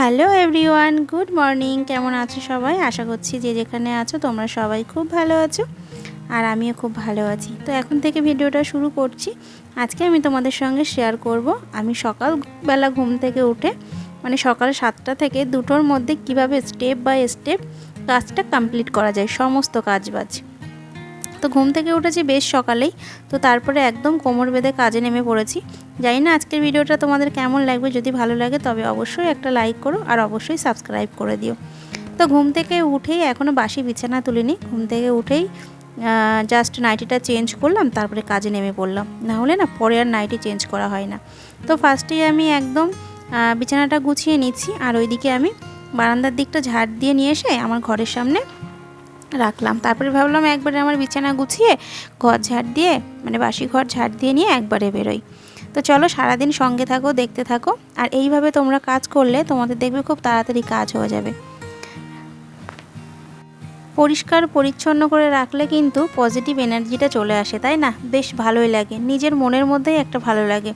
Hello everyone, good morning. কেমন আছো সবাই? আশা করছি যে যেখানে আছো তোমরা সবাই খুব ভালো আছো আর আমিও খুব ভালো আছি। তো এখন থেকে ভিডিওটা শুরু করছি। আজকে আমি তোমাদের সঙ্গে শেয়ার করব আমি সকালবেলা ঘুম থেকে উঠে মানে সকাল সাতটা থেকে দুটোর মধ্যে কীভাবে স্টেপ বাই স্টেপ কাজটা কমপ্লিট করা যায়, সমস্ত কাজ বাজ তো ঘুম থেকে উঠেছি বেশ সকালেই। তো তারপরে একদম কোমর বেঁধে কাজে নেমে পড়েছি। জানি না আজকের ভিডিওটা তোমাদের কেমন লাগবে, যদি ভালো লাগে তবে অবশ্যই একটা লাইক করো আর অবশ্যই সাবস্ক্রাইব করে দিও। তো ঘুম থেকে উঠেই এখনও বাসি বিছানা তুলিনি। ঘুম থেকে উঠেই জাস্ট নাইটিটা চেঞ্জ করলাম, তারপরে কাজে নেমে পড়লাম। না হলে না পরে আর নাইটি চেঞ্জ করা হয় না। তো ফার্স্টেই আমি একদম বিছানাটা গুছিয়ে নিচ্ছি আর ওইদিকে আমি বারান্দার দিকটা ঝাড় দিয়ে নিয়ে এসে আমার ঘরের সামনে রাখলাম। তারপরে ভাবলাম একবারে আমার বিছানা গুছিয়ে ঘর ঝাড় দিয়ে মানে বাসি ঘর ঝাড় দিয়ে নিয়ে একবারে বেরোই। তো চলো সারাদিন সঙ্গে থাকো, দেখতে থাকো। আর এইভাবে তোমরা কাজ করলে তোমাদের দেখবে খুব তাড়াতাড়ি কাজ হয়ে যাবে। পরিষ্কার পরিচ্ছন্ন করে রাখলে কিন্তু পজিটিভ এনার্জিটা চলে আসে, তাই না? বেশ ভালোই লাগে। নিজের মনের মধ্যেই একটা ভালো লাগে।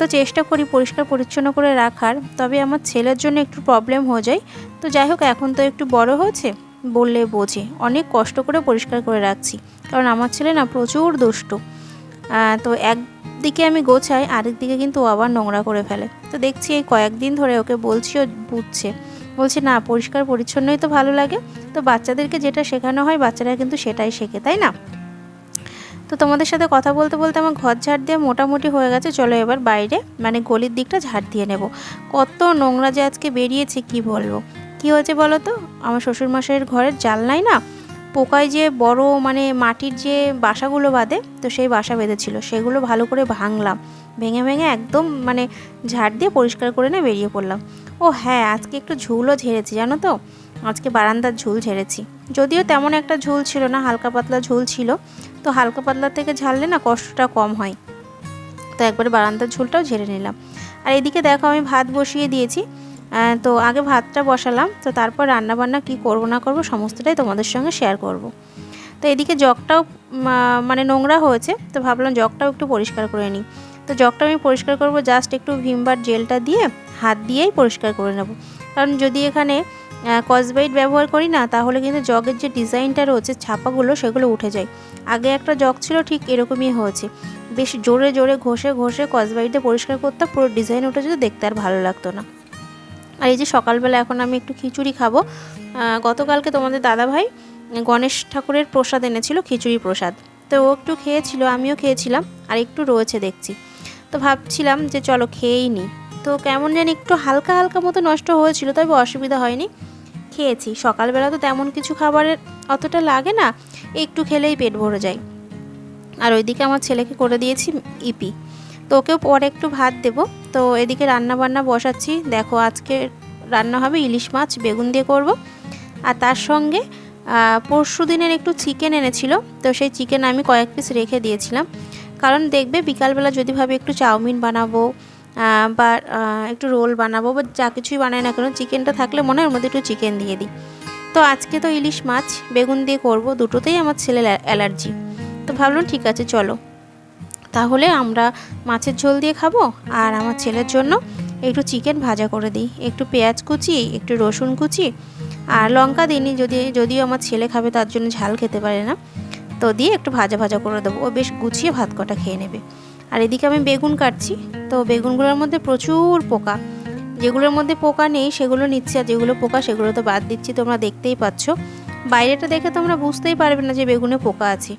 তো চেষ্টা করি পরিষ্কার পরিচ্ছন্ন করে রাখার। তবে আমার ছেলের জন্য একটু প্রবলেম হয়ে যায়। তো যাই হোক, এখন তো একটু বড় হয়েছে। বললে বোঝে। অনেক কষ্ট করে পরিষ্কার করে রাখছি, কারণ আমার ছেলে না প্রচুর দুষ্ট। তো একদিকে আমি গোছাই, আরেক দিকে কিন্তু আবার নোংরা করে ফেলে। তো দেখছি এই কয়েকদিন ধরে ওকে বলছি ও বুঝছে। বলছে, না, পরিষ্কার পরিচ্ছন্নই তো ভালো লাগে। তো বাচ্চাদেরকে যেটা শেখানো হয়, বাচ্চারা কিন্তু সেটাই শেখে, তাই না? তো তোমাদের সাথে কথা বলতে বলতে আমার ঘর ঝাড় দিয়ে মোটামুটি হয়ে গেছে। চলো এবার বাইরে মানে গলির দিকটা ঝাড় দিয়ে নেব। কত নোংরা যে আজকে বেরিয়েছে, কি বলব? কি হয়েছে বলো তো? আমার শ্বশুরমশাইয়ের ঘরের জালনায় না পোকায় যে বড় মানে মাটির যে বাসাগুলো বাঁধে, তো সেই বাসা বেঁধেছিল। সেগুলো ভালো করে ভাঙলাম। ভেঙে ভেঙে একদম মানে ঝাড় দিয়ে পরিষ্কার করে নিয়ে বেরিয়ে পড়লাম। ও হ্যাঁ আজকে একটু ঝুলও ঝেড়েছি, জানো তো? আজকে বারান্দার ঝুল ঝেড়েছি। যদিও তেমন একটা ঝুল ছিল না, হালকা পাতলা ঝুল ছিল। তো হালকা পাতলা থেকে ঝাড়লে না কষ্টটা কম হয়। তো একবারে বারান্দার ঝুলটাও ঝেড়ে নিলাম। আর এদিকে দেখো আমি ভাত বসিয়ে দিয়েছি। তো আগে ভাতটা বসালাম, তো তারপর রান্নাবান্না কি করব না করব সমস্তটাই তোমাদের সঙ্গে শেয়ার করব। তো এদিকে জগটাও মানে নোংরা হয়েছে, তো ভাবলাম জগটাও একটু পরিষ্কার করে নিই। তো জগটা আমি পরিষ্কার করব জাস্ট একটু ভিমবার জেলটা দিয়ে হাত দিয়েই পরিষ্কার করে নেব। কারণ যদি এখানে কসবাইট ব্যবহার করি না, তাহলে কিন্তু জগের যে ডিজাইনটা রয়েছে, ছাপাগুলো সেগুলো উঠে যায়। আগে একটা জগ ছিল ঠিক এরকমই হয়েছে। বেশ জোরে জোরে ঘষে ঘষে কসবাইটে পরিষ্কার করতাম, পুরো ডিজাইন উঠে যেত দেখতে আর ভালো লাগতো না। আর এই যে সকালবেলা এখন আমি একটু খিচুড়ি খাব। গতকালকে তোমাদের দাদা ভাই গণেশ ঠাকুরের প্রসাদ এনেছিল, খিচুড়ি প্রসাদ। তো ও একটু খেয়েছিল, আমিও খেয়েছিলাম, আর একটু রয়েছে দেখছি। তো ভাবছিলাম যে চলো খেয়েই নিই তো কেমন যেন একটু হালকা হালকা মতো নষ্ট হয়েছিল, তবে অসুবিধা হয়নি। খেয়েছি। সকালবেলা তো তেমন কিছু খাবারের অতটা লাগে না, একটু খেলেই পেট ভরে যায়। আর ওইদিকে আমার ছেলেকে করে দিয়েছি ইপি। তো ওকেও পরে একটু ভাত দেব। তো এদিকে রান্না বান্না বসাচ্ছি। দেখো আজকে রান্না হবে ইলিশ মাছ, বেগুন দিয়ে করব। আর তার সঙ্গে পরশু দিনের একটু চিকেন এনেছিল। তো সেই চিকেন আমি কয়েক পিস রেখে দিয়েছিলাম। কারণ দেখবে বিকালবেলা যদি ভাবে একটু চাউমিন বানাবো বা একটু রোল বানাবো, বা যা কিছুই বানাই না কেন চিকেনটা থাকলে মনে হয় ওর মধ্যে একটু চিকেন দিয়ে দিই। তো আজকে তো ইলিশ মাছ, বেগুন দিয়ে করব। দুটোতেই আমার ছেলের অ্যালার্জি। তো ভাবলাম ঠিক আছে, চলো। তাহলে আমরা মাছের ঝোল দিয়ে খাব আর আমার ছেলের জন্য একটু চিকেন ভাজা করে দিই। একটু পেঁয়াজ কুচি, একটু রসুন কুচি আর লঙ্কা দিইনি যদি, যদিও আমার ছেলে খাবে তার জন্য ঝাল খেতে পারে না। তো দিয়ে একটু ভাজা ভাজা করে দেবো। ও বেশ গুছিয়ে ভাত কটা খেয়ে নেবে। আর এদিকে আমি বেগুন কাটছি। তো বেগুনগুলোর মধ্যে প্রচুর পোকা। যেগুলোর মধ্যে পোকা নেই সেগুলো নিচ্ছি আর যেগুলো পোকা সেগুলো তো বাদ দিচ্ছি, তোমরা দেখতেই পাচ্ছ। বাইরেটা দেখে তোমরা বুঝতেই পারবে না যে বেগুনে পোকা আছে।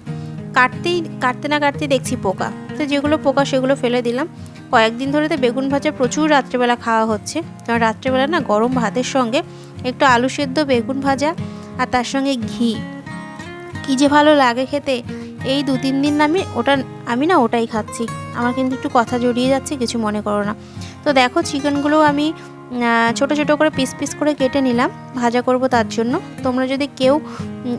কাটতেই, কাটতে না কাটতে দেখছি পোকা। তো যেগুলো পোকা সেগুলো ফেলে দিলাম। কয়েকদিন ধরে তো বেগুন ভাজা প্রচুর রাত্রেবেলা খাওয়া হচ্ছে। কারণ রাত্রেবেলা না গরম ভাতের সঙ্গে একটু আলু সেদ্ধ বেগুন ভাজা আর তার সঙ্গে ঘি। কী যে ভালো লাগে খেতে। এই দু তিন দিন আমি ওটা, আমি না ওটাই খাচ্ছি। আমার কিন্তু একটু কথা জড়িয়ে যাচ্ছে, কিছু মনে করো না। তো দেখো চিকেনগুলো আমি ছোট ছোট করে পিস পিস করে কেটে নিলাম। ভাজা করব তার জন্য। তোমরা যদি কেউ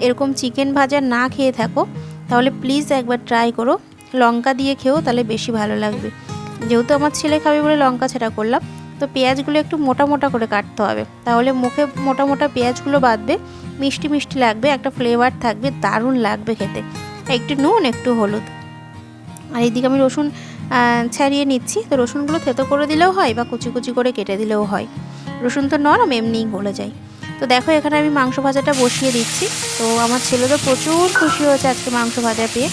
এরকম চিকেন ভাজা না খেয়ে থাকো, তাহলে প্লিজ একবার ট্রাই করো। লঙ্কা দিয়ে খেয়েও তাহলে বেশি ভালো লাগবে। যেহেতু আমার ছেলে খাবে বলে লঙ্কা ছাড়া করলাম, তো পেঁয়াজগুলো একটু মোটা মোটা করে কাটতে হবে। তাহলে মুখে মোটা মোটা পেঁয়াজগুলো বাঁধবে মিষ্টি মিষ্টি লাগবে, একটা ফ্লেভার থাকবে, দারুণ লাগবে খেতে। একটু নুন, একটু হলুদ। আর এইদিকে আমি রসুন ছাড়িয়ে নিচ্ছি। তো রসুনগুলো থেতো করে দিলেও হয় বা কুচি কুচি করে কেটে দিলেও হয়। রসুন তো নরম, এমনিই গলে যায়। তো দেখো এখানে আমি মাংস ভাজাটা বসিয়ে দিচ্ছি। তো আমার ছেলে তো প্রচুর খুশি হয়েছে আজকে মাংস ভাজা পেয়ে।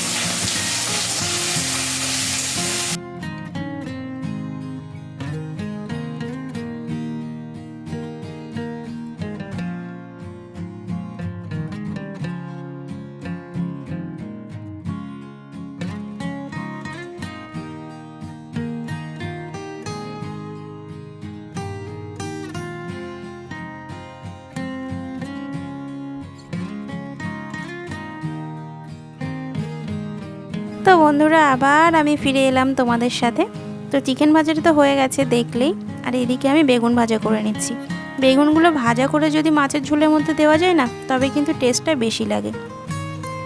তো বন্ধুরা, আবার আমি ফিরে এলাম তোমাদের সাথে। তো চিকেন ভাজাটা তো হয়ে গেছে দেখলেই। আর এদিকে আমি বেগুন ভাজা করে নিচ্ছি। বেগুনগুলো ভাজা করে যদি মাছের ঝোলের মধ্যে দেওয়া যায় না, তবে কিন্তু টেস্টটা বেশি লাগে।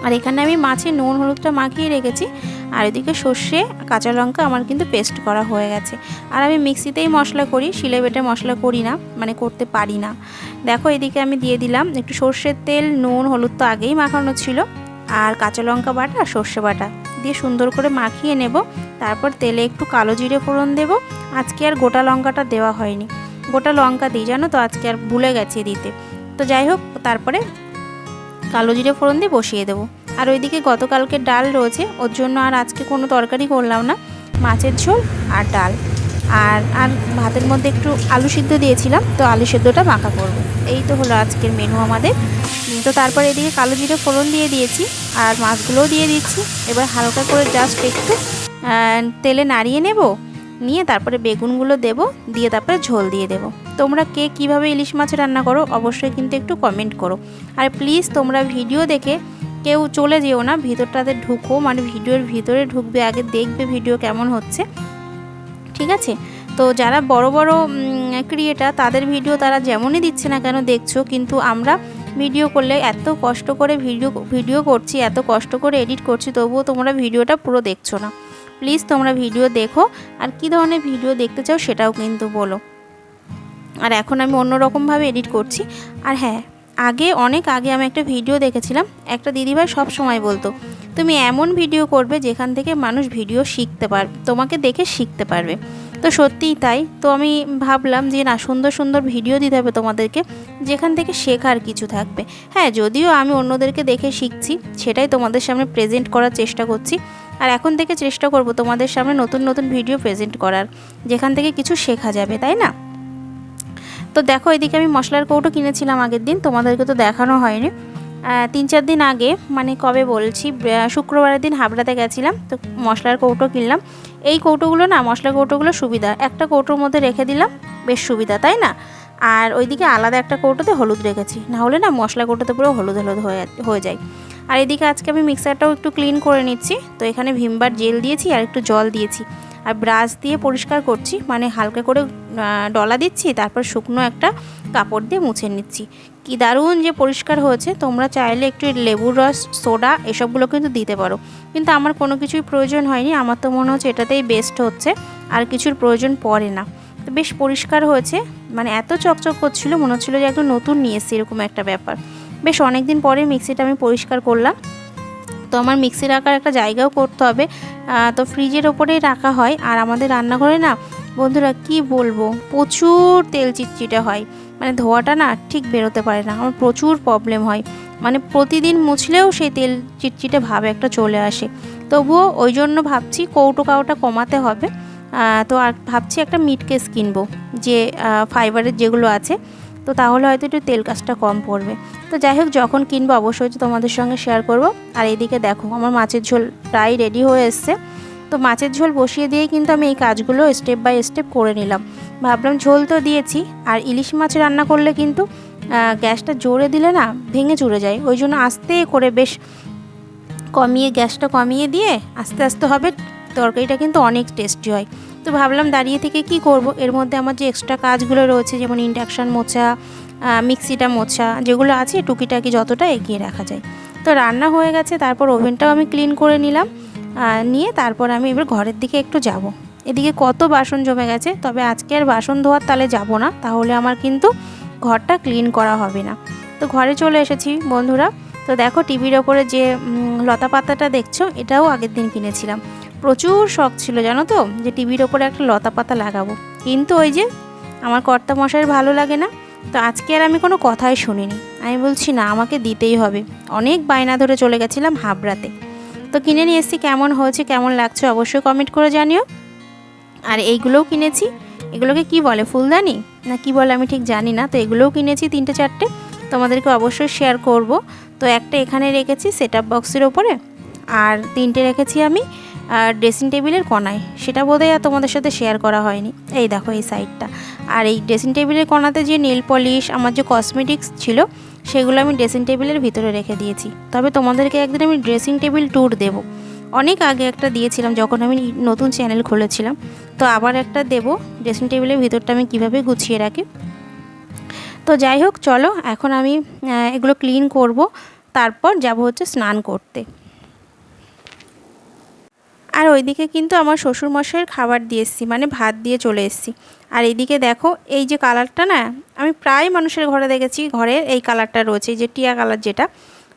আর এখানে আমি মাছে নুন, হলুদটা মাখিয়ে রেখেছি। আর এদিকে সর্ষে, কাঁচা লঙ্কা আমার কিন্তু পেস্ট করা হয়ে গেছে। আর আমি মিক্সিতেই মশলা করি, শিলে বেটে মশলা করি না মানে করতে পারি না। দেখো, এদিকে আমি দিয়ে দিলাম একটু সর্ষের তেল, নুন, হলুদ তো আগেই মাখানো ছিল। আর কাঁচা লঙ্কা বাটা আর সর্ষে বাটা। দিয়ে সুন্দর করে মাখিয়ে নেব। তারপর তেলে একটু কালো জিরে ফোড়ন দেব। আজকে আর গোটা লঙ্কাটা দেওয়া হয়নি। গোটা লঙ্কা দিই, জানো তো? আজকে আর ভুলে গেছি দিতে। তো যাই হোক, তারপরে কালো জিরে ফোড়ন দিয়ে বসিয়ে দেবো। আর ওইদিকে গতকালকে ডাল রয়েছে, ওর জন্য আর আজকে কোনো তরকারি করলাম না। মাছের ঝোল আর ডাল। আর আর ভাতের মধ্যে একটু আলু সিদ্ধ দিয়েছিলাম, তো আলু সিদ্ধটা মাখা করব। এই তো হলো আজকের মেনু আমাদের। তো তারপর এদিকে কালো জিরে ফোড়ন দিয়ে দিয়েছি, আর মাছগুলোও দিয়ে দিচ্ছি। এবার হালকা করে জাস্ট একটু তেলে নাড়িয়ে নেব, নিয়ে তারপরে বেগুনগুলো দেব, দিয়ে তারপরে ঝোল দিয়ে দেব। তোমরা কে কীভাবে ইলিশ মাছ রান্না করো অবশ্যই কিন্তু একটু কমেন্ট করো। আর প্লিজ তোমরা ভিডিও দেখে কেউ চলে যেও না, ভিতরটাতে ঢুকো মানে ভিডিওর ভিতরে ঢুকবে, আগে দেখবে ভিডিও কেমন হচ্ছে। ঠিক আছে? তো যারা বড় বড় ক্রিয়েটার, তাদের ভিডিও তারা যেমনই দিচ্ছে না কেন দেখছ, কিন্তু আমরা ভিডিও করলে এত কষ্ট করে ভিডিও ভিডিও করছি, এত কষ্ট করে এডিট করছি, তবুও তোমরা ভিডিওটা পুরো দেখছ না। প্লিজ তোমরা ভিডিও দেখো, আর কী ধরনের ভিডিও দেখতে চাও সেটাও কিন্তু বলো। আর এখন আমি অন্যরকমভাবে এডিট করছি। আর হ্যাঁ আগে, অনেক আগে আমি একটা ভিডিও দেখেছিলাম, একটা দিদিভাই সব সময় বলতো তুমি এমন ভিডিও করবে যেখান থেকে মানুষ ভিডিও শিখতে পারবে তোমাকে দেখে শিখতে পারবে। তো সত্যিই তাই। তো আমি ভাবলাম যে না, সুন্দর সুন্দর ভিডিও দিতে হবে তোমাদেরকে, যেখান থেকে শেখার কিছু থাকবে। হ্যাঁ যদিও আমি অন্যদেরকে দেখে শিখছি, সেটাই তোমাদের সামনে প্রেজেন্ট করার চেষ্টা করছি। আর এখন থেকে চেষ্টা করব তোমাদের সামনে নতুন নতুন ভিডিও প্রেজেন্ট করার, যেখান থেকে কিছু শেখা যাবে, তাই না? তো দেখো, এদিকে আমি মশলার কৌটো কিনেছিলাম আগের দিন, তোমাদেরকে তো দেখানো হয়নি। তিন চার দিন আগে মানে কবে বলছি শুক্রবারের দিন হাবড়াতে গেছিলাম, তো মশলার কৌটো কিনলাম। এই কৌটোগুলো না, মশলার কৌটোগুলো সুবিধা। একটা কৌটোর মধ্যে রেখে দিলাম, বেশ সুবিধা, তাই না? আর ওইদিকে আলাদা একটা কৌটোতে হলুদ রেখেছি। না হলে না, মশলা কৌটোতে পুরো হলুদ হলুদ হয়ে হয়ে যায়। আর এদিকে আজকে আমি মিক্সারটাও একটু ক্লিন করে নিচ্ছি। তো এখানে ভিমবার জেল দিয়েছি আর একটু জল দিয়েছি। আর ব্রাশ দিয়ে পরিষ্কার করছি মানে হালকা করে ডলা দিচ্ছি, তারপর শুকনো একটা কাপড় দিয়ে মুছে নিচ্ছি। কি দারুণ যে পরিষ্কার হয়েছে, তোমরা চাইলে একটু লেবুর রস, সোডা এসবগুলো কিন্তু দিতে পারো। কিন্তু আমার কোনো কিছুই প্রয়োজন হয়নি, আমার তো মনে হচ্ছে এটাতেই বেস্ট হচ্ছে, আর কিছুর প্রয়োজন পড়ে না। তো বেশ পরিষ্কার হয়েছে মানে এত চকচক করছিল, মনে হচ্ছিল যে একদম নতুন নিয়ে এসেছি এরকম একটা ব্যাপার। বেশ অনেক দিন পরে মিক্সিটা আমি পরিষ্কার করলাম। তো আমার মিক্সি রাখার একটা জায়গাও করতে হবে তো ফ্রিজের ওপরেই রাখা হয়, আর আমাদের রান্নাঘরে না বন্ধুরা, কি বলব? প্রচুর তেল চিটচিটে হয়। মানে ধোয়াটা না ঠিক বেরোতে পারে না। আমার প্রচুর প্রবলেম হয়। মানে প্রতিদিন মুছলেও সেই তেল চিটচিটে ভাব একটা চলে আসে। তবুও ওই জন্য ভাবছি কৌটো কাউটা কমাতে হবে। তো আর ভাবছি একটা মিট কেস কিনবো, যে ফাইবারের যেগুলো আছে। তো তাহলে হয়তো একটু তেল কাজটা কম পড়বে। তো যাই হোক, যখন কিনবো অবশ্যই তোমাদের সঙ্গে শেয়ার করব। আর এদিকে দেখো, আমার মাছের ঝোল প্রায় রেডি হয়ে এসছে। তো মাছের ঝোল বসিয়ে দিয়েই কিন্তু আমি এই কাজগুলো স্টেপ বাই স্টেপ করে নিলাম। ভাবলাম ঝোল তো দিয়েছি, আর ইলিশ মাছ রান্না করলে কিন্তু গ্যাসটা জোরে দিলে না ভেঙে চুরে যায়। ওই জন্য আস্তে করে বেশ কমিয়ে, গ্যাসটা কমিয়ে দিয়ে আস্তে আস্তে হবে, তরকারিটা কিন্তু অনেক টেস্টি হয়। তো ভাবলাম দাঁড়িয়ে থেকে কি করব? এর মধ্যে আমার যে এক্সট্রা কাজগুলো রয়েছে, যেমন ইন্ডাকশান মোছা মিক্সিটা মোছা, যেগুলো আছে, টুকিটাকি যতটা এগিয়ে রাখা যায়। তো রান্না হয়ে গেছে, তারপর ওভেনটাও আমি ক্লিন করে নিলাম। নিয়ে তারপর আমি এবার ঘরের দিকে একটু যাব। এদিকে কত বাসন জমে গেছে, তবে আজকে আর বাসন ধোয়ার তালে যাব না, তাহলে আমার কিন্তু ঘরটা ক্লিন করা হবে না। তো ঘরে চলে এসেছি বন্ধুরা। তো দেখো টিভির ওপরে যে লতা পাতাটা দেখছ, এটাও আগের দিন কিনেছিলাম। প্রচুর শখ ছিল জানো তো, যে টিভির ওপরে একটা লতা পাতা লাগাবো। কিন্তু ওই যে আমার কর্তা মশাইয়ের ভালো লাগে না, তো আজকে আর আমি কোনো কথাই শুনিনি। আমি বলছি, না, আমাকে দিতেই হবে। অনেক বায়না ধরে চলে গেছিলাম হাবড়াতে। তো কিনে নিয়ে এসেছি কেমন হয়েছে, কেমন লাগছে অবশ্যই কমেন্ট করে জানিও। আর এইগুলোও কিনেছি, এগুলোকে কি বলে, ফুলদানি? না, কি বলে আমি ঠিক জানি না, তো এগুলোও কিনেছি তিনটে চারটে, তোমাদেরকে অবশ্যই শেয়ার করব। তো একটা এখানে রেখেছি সেট বক্সের ওপরে, আর তিনটে রেখেছি আমি, আর ড্রেসিং টেবিলের কোনায় সেটা বোধহয় আর তোমাদের সাথে শেয়ার করা হয়নি। এই দেখো এই সাইডটা আর এই ড্রেসিং টেবিলের কোনাতে যে নেল পলিশ আমার যে কসমেটিক্স ছিল সেগুলো আমি ড্রেসিং টেবিলের ভিতরে রেখে দিয়েছি। তবে তোমাদেরকে একদিন আমি ড্রেসিং টেবিল ট্যুর দেব। অনেক আগে একটা দিয়েছিলাম যখন আমি নতুন চ্যানেল খুলেছিলাম। তো আবার একটা দেব। ড্রেসিং টেবিলের ভিতরটা আমি কীভাবে গুছিয়ে রাখি? তো যাই হোক, চলো, এখন আমি এগুলো ক্লিন করব। তারপর যাব হচ্ছে স্নান করতে। আর ওইদিকে কিন্তু আমার শ্বশুরমশাইয়ের খাবার দিয়ে এসেছি মানে ভাত দিয়ে চলে এসেছি। আর এইদিকে দেখো, এই যে কালারটা না, আমি প্রায় মানুষের ঘরে দেখেছি, ঘরের এই কালারটা রয়েছে, এই যে টিয়া কালার যেটা।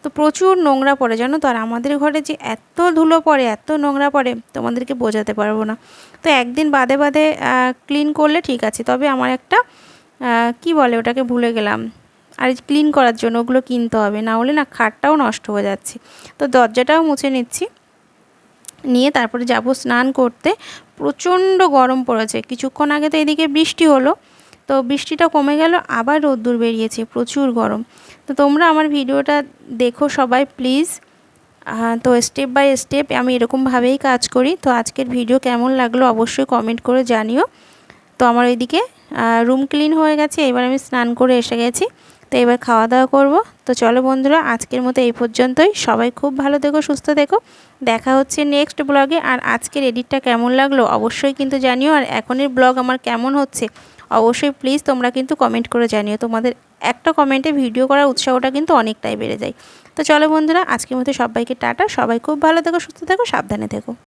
তো প্রচুর নোংরা পড়ে, জানো তো? আর আমাদের ঘরে যে এত ধুলো পড়ে, এত নোংরা পড়ে, তোমাদেরকে বোঝাতে পারব না। তো একদিন বাদে বাদে ক্লিন করলে ঠিক আছে, তবে আমার একটা কি বলে ওটাকে ভুলে গেলাম। আর ক্লিন করার জন্য ওগুলো কিনতে হবে, না হলে না খাটটাও নষ্ট হয়ে যাচ্ছে। তো দরজাটাও মুছে নিচ্ছি। নিয়ে তারপরে যাব স্নান করতে। প্রচণ্ড গরম পড়েছে। কিছুক্ষণ আগে তো এদিকে বৃষ্টি হলো। তো বৃষ্টিটা কমে গেল, আবার রোদ্দুর বেরিয়েছে, প্রচুর গরম। তো তোমরা আমার ভিডিওটা দেখো সবাই, প্লিজ। তো স্টেপ বাই স্টেপ আমি এরকমভাবেই কাজ করি। তো আজকের ভিডিও কেমন লাগল অবশ্যই কমেন্ট করে জানিও। তো আমার ওইদিকে রুম ক্লিন হয়ে গেছে, এবার আমি স্নান করে এসে গেছি। তো এবার খাওয়া দাওয়া করব। তো চলো বন্ধুরা, আজকের মতো এই পর্যন্তই। সবাই খুব ভালো থেকো, সুস্থ থেকো। দেখা হচ্ছে নেক্সট ব্লগে আর আজকের এডিটটা কেমন লাগল অবশ্যই কিন্তু জানিও। আর এখনের ব্লগ আমার কেমন হচ্ছে অবশ্যই প্লিজ তোমরা কিন্তু কমেন্ট করে জানিও। তোমাদের একটা কমেন্টে ভিডিও করার উৎসাহটা কিন্তু অনেকটাই বেড়ে যায়। তো চলো বন্ধুরা, আজকের মতো সবাইকে টাটা। সবাই খুব ভালো থেকো, সুস্থ থেকো, সাবধানে থেকো।